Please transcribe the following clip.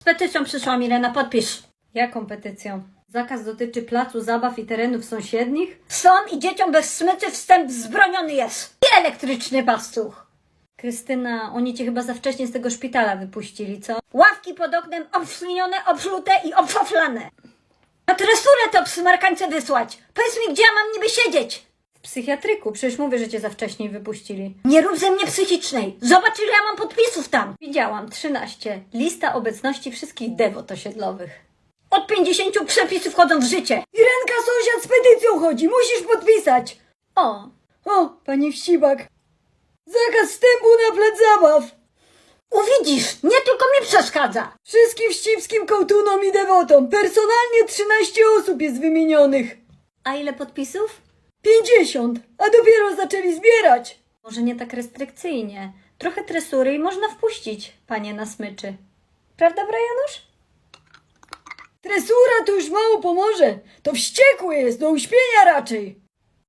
Z petycją przyszła Irena, podpisz. Jaką petycją? Zakaz dotyczy placu zabaw i terenów sąsiednich? Psom i dzieciom bez smyczy wstęp wzbroniony jest. I elektryczny pastuch. Krystyna, oni cię chyba za wcześnie z tego szpitala wypuścili, co? Ławki pod oknem obślinione, obflute i obfaflane. Na tresurę to psymarkańce wysłać. Powiedz mi, gdzie ja mam niby siedzieć? Psychiatryku, przecież mówię, że cię za wcześnie wypuścili. Nie rób ze mnie psychicznej. Zobacz, ile ja mam podpisów tam. Widziałam, 13. Lista obecności wszystkich dewot osiedlowych. Od 50 przepisy wchodzą w życie. Irenka sąsiad z petycją chodzi, musisz podpisać. O, O, panie Wścibak. Zakaz wstępu na plac zabaw. uwidzisz, nie tylko mi przeszkadza. Wszystkim wścibskim kołtunom i dewotom. Personalnie 13 osób jest wymienionych. A ile podpisów? 50, a dopiero zaczęli zbierać. Może nie tak restrykcyjnie. Trochę tresury i można wpuścić, panie na smyczy. Prawda, Brajanusz? Tresura to już mało pomoże. To wściekły jest, do uśpienia raczej.